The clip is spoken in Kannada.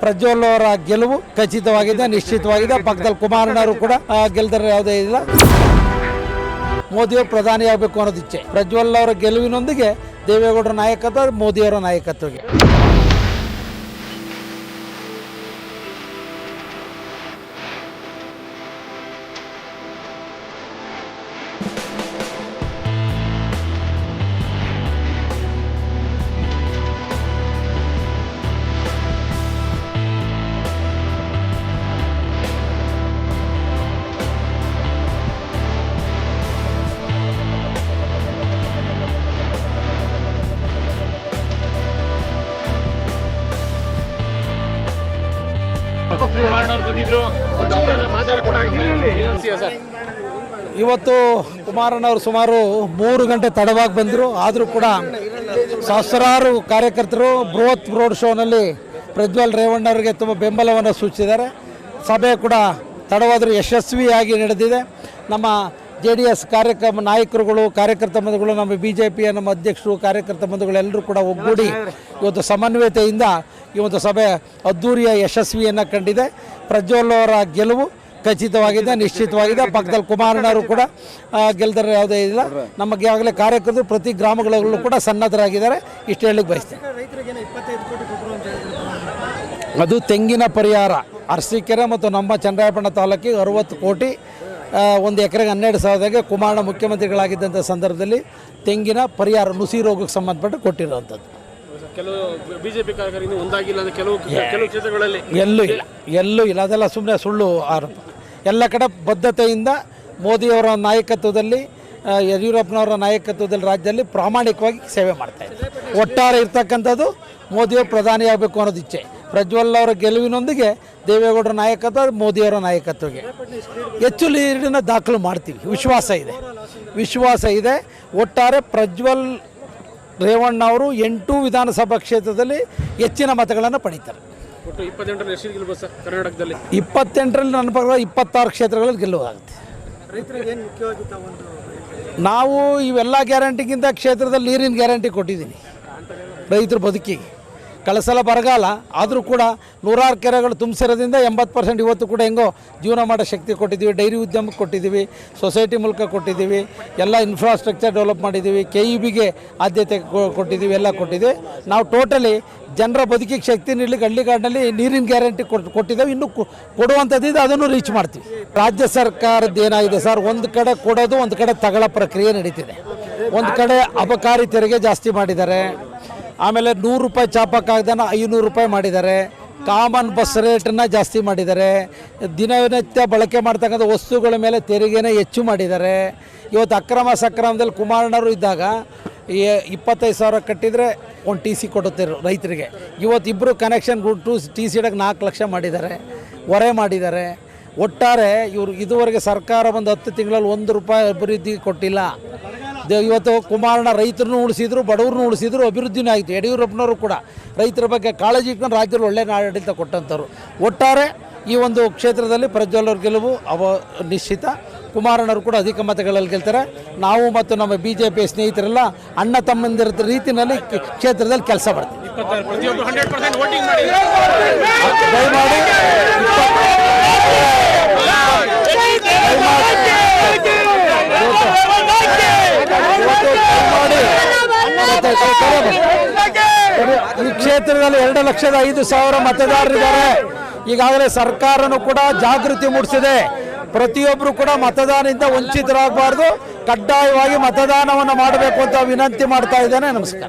ಪ್ರಜ್ವಲ್ ಅವರ ಗೆಲುವು ಖಚಿತವಾಗಿದೆ ನಿಶ್ಚಿತವಾಗಿದೆ. ಪಕ್ಕದಲ್ಲಿ ಕುಮಾರಣ್ಣವರು ಕೂಡ ಆ, ಗೆಲ್ದರೆ ಯಾವುದೇ ಇಲ್ಲ. ಮೋದಿಯವರು ಪ್ರಧಾನಿ ಆಗಬೇಕು ಅನ್ನೋದು ಇಚ್ಛೆ ಪ್ರಜ್ವಲ್ ಅವರ ಗೆಲುವಿನೊಂದಿಗೆ ದೇವೇಗೌಡರ ನಾಯಕತ್ವ ಮೋದಿಯವರ ನಾಯಕತ್ವಕ್ಕೆ. ಇವತ್ತು ಕುಮಾರಣ್ಣವರು ಸುಮಾರು ಮೂರು ಗಂಟೆ ತಡವಾಗಿ ಬಂದರು. ಆದರೂ ಕೂಡ ಸಹಸ್ರಾರು ಕಾರ್ಯಕರ್ತರು ಬೃಹತ್ ರೋಡ್ ಶೋನಲ್ಲಿ ಪ್ರಜ್ವಲ್ ರೇವಣ್ಣವರಿಗೆ ತುಂಬ ಬೆಂಬಲವನ್ನು ಸೂಚಿಸಿದ್ದಾರೆ. ಸಭೆ ಕೂಡ ತಡವಾದರೂ ಯಶಸ್ವಿಯಾಗಿ ನಡೆದಿದೆ. ನಮ್ಮ ಜೆ ಡಿ ಎಸ್ ಕಾರ್ಯಕ್ರಮ ನಾಯಕರುಗಳು, ಕಾರ್ಯಕರ್ತ ಬಂಧುಗಳು, ನಮ್ಮ ಬಿ ಜೆ ಪಿಯ ನಮ್ಮ ಅಧ್ಯಕ್ಷರು, ಕಾರ್ಯಕರ್ತ ಬಂಧುಗಳು ಎಲ್ಲರೂ ಕೂಡ ಒಗ್ಗೂಡಿ ಇವತ್ತು ಸಮನ್ವಯತೆಯಿಂದ ಈ ಒಂದು ಸಭೆ ಅದ್ಧೂರಿಯ ಯಶಸ್ವಿಯನ್ನು ಕಂಡಿದೆ. ಪ್ರಜ್ವಲ್ ಅವರ ಗೆಲುವು ಖಚಿತವಾಗಿದೆ, ನಿಶ್ಚಿತವಾಗಿದೆ. ಪಕ್ಕದಲ್ಲಿ ಕುಮಾರಣ್ಣವರು ಕೂಡ ಗೆಲ್ದರ ಯಾವುದೇ ಇಲ್ಲ. ನಮಗೆ ಈಗಾಗಲೇ ಕಾರ್ಯಕರ್ತರು ಪ್ರತಿ ಗ್ರಾಮಗಳಲ್ಲೂ ಕೂಡ ಸನ್ನದ್ಧರಾಗಿದ್ದಾರೆ. ಇಷ್ಟು ಹೇಳಲಿಕ್ಕೆ ಬಯಸ್ತೇನೆ. ಅದು ತೆಂಗಿನ ಪರಿಹಾರ. ಅರಸೀಕೆರೆ ಮತ್ತು ನಮ್ಮ ಚನ್ನರಾಯಪಟ್ಟಣ ತಾಲೂಕಿಗೆ ಅರುವತ್ತು ಕೋಟಿ ಒಂದು ಎಕರೆಗೆ ಹನ್ನೆರಡು ಸಾವಿರದಾಗೆ ಕುಮಾರಣ್ಣ ಮುಖ್ಯಮಂತ್ರಿಗಳಾಗಿದ್ದಂಥ ಸಂದರ್ಭದಲ್ಲಿ ತೆಂಗಿನ ಪರಿಹಾರ ನುಸಿ ರೋಗಕ್ಕೆ ಸಂಬಂಧಪಟ್ಟು ಕೊಟ್ಟಿರುವಂಥದ್ದು. ಕೆಲವು ಬಿಜೆಪಿ ಕಾರ್ಯಕರ್ತರು ಇನ್ನೂ ಒಂದಾಗಿಲ್ಲ ಅಂದ್ರೆ ಕೆಲವು ಕೆಲವು ಕ್ಷೇತ್ರಗಳಲ್ಲಿ ಎಲ್ಲೂ ಇಲ್ಲ. ಎಲ್ಲೂ ಇಲ್ಲ. ಅದೆಲ್ಲ ಸುಮ್ಮನೆ ಸುಳ್ಳು ಆರೋಪ. ಎಲ್ಲ ಕಡೆ ಬದ್ಧತೆಯಿಂದ ಮೋದಿಯವರ ನಾಯಕತ್ವದಲ್ಲಿ ಯಡಿಯೂರಪ್ಪನವರ ನಾಯಕತ್ವದಲ್ಲಿ ರಾಜ್ಯದಲ್ಲಿ ಪ್ರಾಮಾಣಿಕವಾಗಿ ಸೇವೆ ಮಾಡ್ತಾ ಇದ್ದಾರೆ. ಒಟ್ಟಾರೆ ಇರ್ತಕ್ಕಂಥದ್ದು ಮೋದಿಯವರು ಪ್ರಧಾನಿಯಾಗಬೇಕು ಅನ್ನೋದು ಇಚ್ಛೆ. ಪ್ರಜ್ವಲ್ ಅವರ ಗೆಲುವಿನೊಂದಿಗೆ ದೇವೇಗೌಡರ ನಾಯಕತ್ವ ಮೋದಿಯವರ ನಾಯಕತ್ವಕ್ಕೆ. ಹೆಚ್ಚು ಲೀಡಿನ ದಾಖಲು ಮಾಡ್ತೀವಿ. ವಿಶ್ವಾಸ ಇದೆ. ವಿಶ್ವಾಸ ಇದೆ. ಒಟ್ಟಾರೆ ಪ್ರಜ್ವಲ್ ರೇವಣ್ಣ ಅವರು ಎಂಟು ವಿಧಾನಸಭಾ ಕ್ಷೇತ್ರದಲ್ಲಿ ಹೆಚ್ಚಿನ ಮತಗಳನ್ನು ಪಡೀತಾರೆ. ಕರ್ನಾಟಕದಲ್ಲಿ? ಇಪ್ಪತ್ತೆಂಟರಲ್ಲಿ ನನ್ನ ಪ್ರಕಾರ ಇಪ್ಪತ್ತಾರು ಕ್ಷೇತ್ರಗಳಲ್ಲಿ ಗೆಲುವಾಗುತ್ತೆ ನಾವು ಇವೆಲ್ಲ ಗ್ಯಾರಂಟಿಗಿಂತ ಕ್ಷೇತ್ರದಲ್ಲಿ ನೀರಿನ ಗ್ಯಾರಂಟಿ ಕೊಟ್ಟಿದ್ದೀನಿ. ರೈತರ ಬದುಕಿಗೆ. ಕಳಸಲ ಬರಗಾಲ. ಆದರೂ ಕೂಡ ನೂರಾರು ಕೆರೆಗಳು ತುಂಬಿಸಿರೋದ್ರಿಂದ ಎಂಬತ್ತು ಪರ್ಸೆಂಟ್ ಇವತ್ತು ಕೂಡ ಹೆಂಗೋ ಜೀವನ ಮಾಡೋ ಶಕ್ತಿ ಕೊಟ್ಟಿದ್ದೀವಿ. ಡೈರಿ ಉದ್ಯಮಕ್ಕೆ ಕೊಟ್ಟಿದ್ದೀವಿ. ಸೊಸೈಟಿ ಮೂಲಕ ಕೊಟ್ಟಿದ್ದೀವಿ. ಎಲ್ಲ ಇನ್ಫ್ರಾಸ್ಟ್ರಕ್ಚರ್ ಡೆವಲಪ್ ಮಾಡಿದ್ದೀವಿ. ಕೆ ಇ ಬಿಗೆ ಆದ್ಯತೆ ಕೊಟ್ಟಿದ್ದೀವಿ. ಎಲ್ಲ ಕೊಟ್ಟಿದ್ದೀವಿ. ನಾವು ಟೋಟಲಿ ಜನರ ಬದುಕಿಗೆ ಶಕ್ತಿ ನೀಡಲಿಕ್ಕೆ ಹಳ್ಳಿಗಾಡಿನಲ್ಲಿ ನೀರಿನ ಗ್ಯಾರಂಟಿ ಕೊಟ್ಟು ಕೊಟ್ಟಿದ್ದೇವೆ. ಇನ್ನೂ ಕೊಡುವಂಥದ್ದಿದೆ ಅದನ್ನು ರೀಚ್ ಮಾಡ್ತೀವಿ. ರಾಜ್ಯ ಸರ್ಕಾರದ ಏನಾಗಿದೆ ಸರ್? ಒಂದು ಕಡೆ ಕೊಡೋದು, ಒಂದು ಕಡೆ ತಗೊಳ್ಳೋ ಪ್ರಕ್ರಿಯೆ ನಡೀತಿದೆ. ಒಂದು ಕಡೆ ಅಬಕಾರಿ ತೆರಿಗೆ ಜಾಸ್ತಿ ಮಾಡಿದ್ದಾರೆ. ಆಮೇಲೆ ನೂರು ರೂಪಾಯಿ ಚಾಪಕ್ಕಾಗ್ದನ ಐನೂರು ರೂಪಾಯಿ ಮಾಡಿದ್ದಾರೆ. ಕಾಮನ್ ಬಸ್ ರೇಟನ್ನು ಜಾಸ್ತಿ ಮಾಡಿದ್ದಾರೆ. ದಿನನಿತ್ಯ ಬಳಕೆ ಮಾಡ್ತಕ್ಕಂಥ ವಸ್ತುಗಳ ಮೇಲೆ ತೆರಿಗೆನೇ ಹೆಚ್ಚು ಮಾಡಿದ್ದಾರೆ. ಇವತ್ತು ಅಕ್ರಮ ಸಕ್ರಮದಲ್ಲಿ ಕುಮಾರಣ್ಣರು ಇದ್ದಾಗ ಇಪ್ಪತ್ತೈದು ಸಾವಿರ ಕಟ್ಟಿದರೆ ಒಂದು ಟಿ ಸಿ ಕೊಡುತ್ತಿರು ರೈತರಿಗೆ. ಇವತ್ತು ಇಬ್ಬರು ಕನೆಕ್ಷನ್ ಟು ಟಿ ಸಿ ಇಡಕ್ಕೆ ನಾಲ್ಕು ಲಕ್ಷ ಮಾಡಿದ್ದಾರೆ. ಹೊರೆ ಮಾಡಿದ್ದಾರೆ. ಒಟ್ಟಾರೆ ಇವರು ಇದುವರೆಗೆ ಸರ್ಕಾರ ಒಂದು ಹತ್ತು ತಿಂಗಳಲ್ಲಿ ಒಂದು ರೂಪಾಯಿ ಅಭಿವೃದ್ಧಿ ಕೊಟ್ಟಿಲ್ಲ. ಇವತ್ತು ಕುಮಾರಣ್ಣ ರೈತರನ್ನು ಉಳಿಸಿದ್ರು ಬಡವ್ರನ್ನೂ ಉಳಿಸಿದ್ರು ಅಭಿವೃದ್ಧಿನೂ ಆಯಿತು. ಯಡಿಯೂರಪ್ಪನವರು ಕೂಡ ರೈತರ ಬಗ್ಗೆ ಕಾಳಜಿ ಇಟ್ಕೊಂಡು ರಾಜ್ಯದಲ್ಲಿ ಒಳ್ಳೆ ಆಡಳಿತ ಕೊಟ್ಟಂಥವ್ರು. ಒಟ್ಟಾರೆ ಈ ಒಂದು ಕ್ಷೇತ್ರದಲ್ಲಿ ಪ್ರಜ್ವಲ್ ಅವ್ರ ಗೆಲುವು ಅವ ನಿಶ್ಚಿತ. ಕುಮಾರಣ್ಣವರು ಕೂಡ ಅಧಿಕ ಮತಗಳಲ್ಲಿ ಗೆಲ್ತಾರೆ. ನಾವು ಮತ್ತು ನಮ್ಮ ಬಿ ಜೆ ಪಿ ಸ್ನೇಹಿತರೆಲ್ಲ ಅಣ್ಣ ತಮ್ಮಂದಿರ ರೀತಿಯಲ್ಲಿ ಕ್ಷೇತ್ರದಲ್ಲಿ ಕೆಲಸ ಮಾಡ್ತೀವಿ. ದಯಮಾಡಿ ಇವತ್ತು ದಯಮಾಡಿ ಮತ್ತೆ ಈ ಕ್ಷೇತ್ರದಲ್ಲಿ ಎರಡು ಲಕ್ಷದ ಐದು ಸಾವಿರ ಮತದಾರರಿದ್ದಾರೆ. ಈಗಾಗಲೇ ಸರ್ಕಾರನು ಕೂಡ ಜಾಗೃತಿ ಮೂಡಿಸಿದೆ. ಪ್ರತಿಯೊಬ್ಬರು ಕೂಡ ಮತದಾನದಿಂದ ವಂಚಿತರಾಗಬಾರ್ದು. ಕಡ್ಡಾಯವಾಗಿ ಮತದಾನವನ್ನು ಮಾಡಬೇಕು ಅಂತ ವಿನಂತಿ ಮಾಡ್ತಾ ಇದ್ದೇನೆ. ನಮಸ್ಕಾರ.